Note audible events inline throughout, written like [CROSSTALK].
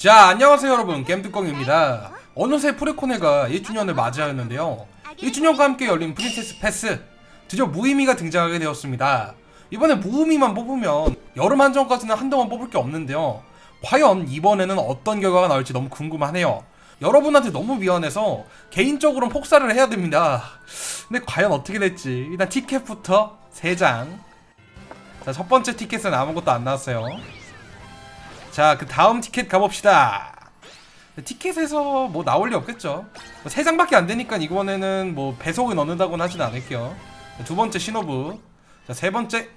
자 안녕하세요 여러분. 겜뚜껑입니다. 어느새 프레코네가 1주년을 맞이하였는데요. 1주년과 함께 열린 프린세스 패스 드디어 무의미가 등장하게 되었습니다. 이번에 무의미만 뽑으면 여름 한정까지는 한동안 뽑을 게 없는데요. 과연 이번에는 어떤 결과가 나올지 너무 궁금하네요. 여러분한테 너무 미안해서 개인적으로는 폭사를 해야 됩니다. 근데 과연 어떻게 될지. 일단 티켓부터 3장. 자 첫 번째 티켓은 아무것도 안 나왔어요 자, 그 다음 티켓 가봅시다. 티켓에서 뭐 나올 리 없겠죠. 뭐세 장밖에 안 되니까 이번에는 뭐 배속을 넣는다고는 하진 않을게요. 두 번째 신호부. 자, 세 번째.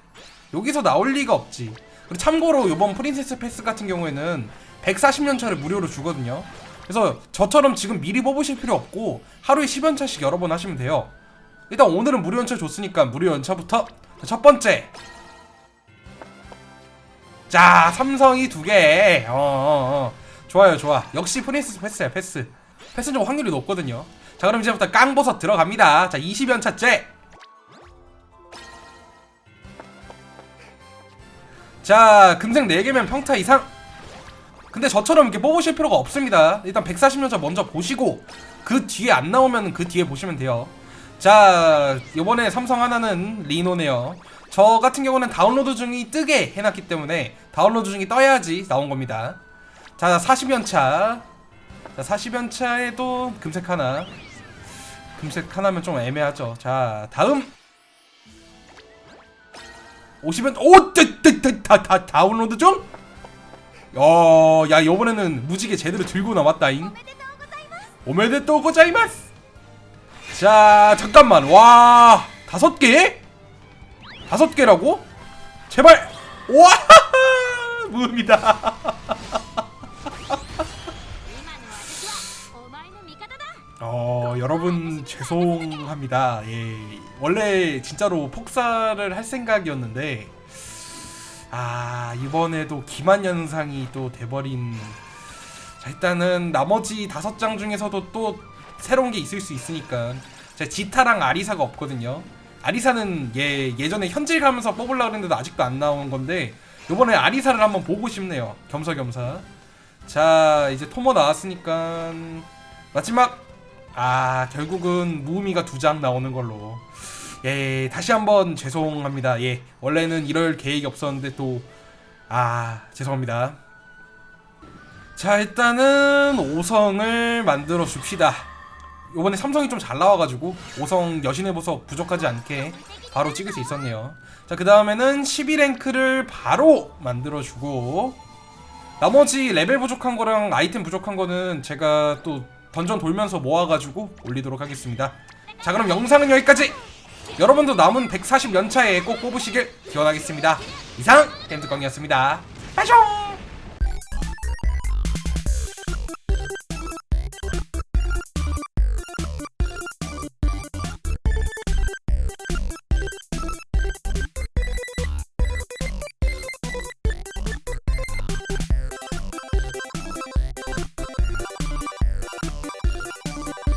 여기서 나올 리가 없지. 그리고 참고로 이번 프린세스 패스 같은 경우에는 140연차를 무료로 주거든요. 그래서 저처럼 지금 미리 뽑으실 필요 없고 하루에 10연차씩 여러 번 하시면 돼요. 일단 오늘은 무료 연차 줬으니까 무료 연차부터 자, 첫 번째 자 삼성이 두개. 어, 어, 어. 좋아요 좋아. 역시 프린세스 패스야 패스. 패스는 좀 확률이 높거든요. 자 그럼 이제부터 깡버섯 들어갑니다. 자 20연차째. 자 금색 4개면 평타 이상. 근데 저처럼 이렇게 뽑으실 필요가 없습니다. 일단 140연차 먼저 보시고 그 뒤에 안 나오면 그 뒤에 보시면 돼요. 자 이번에 삼성 하나는 리노네요 저 같은 경우는 다운로드 중이 뜨게 해놨기 때문에 다운로드 중이 떠야지 나온 겁니다. 자 40연차. 자 40연차에도 금색 하나. 금색 하나면 좀 애매하죠. 자 다음. 50연 오! 다, 다, 다운로드 중? 어, 야 이번에는 무지개 제대로 들고 나왔다잉. 오메데또 고자이마스. 자 잠깐만. 와 다섯 개? 다섯 개라고? 제발! 와! [LAUGHS] 무음이다. 어, 여러분 죄송합니다. 예. 원래 진짜로 폭사를 할 생각이었는데 아, 이번에도 기만 현상이 또 돼버린 자, 일단은 나머지 다섯 장 중에서도 또 새로운 게 있을 수 있으니까 제 지타랑 아리사가 없거든요. 아리사는 예 예전에 현질 가면서 뽑으려고 했는데도 아직도 안 나온 건데 요번에 아리사를 한번 보고 싶네요. 겸사겸사. 자 이제 토모 나왔으니까 마지막. 아 결국은 무음이가 두 장 나오는 걸로. 예 다시 한번 죄송합니다. 예 원래는 이럴 계획이 없었는데 또 아 죄송합니다. 자 일단은 5성을 만들어 줍시다 요번에 삼성이 좀 잘 나와가지고 5성 여신의 보석 부족하지 않게 바로 찍을 수 있었네요. 자 그 다음에는 12랭크를 바로 만들어주고 나머지 레벨 부족한 거랑 아이템 부족한 거는 제가 또 던전 돌면서 모아가지고 올리도록 하겠습니다. 자 그럼 영상은 여기까지! 여러분도 남은 140연차에 꼭 뽑으시길 기원하겠습니다. 이상 겜뚜껑이었습니다. 빠숑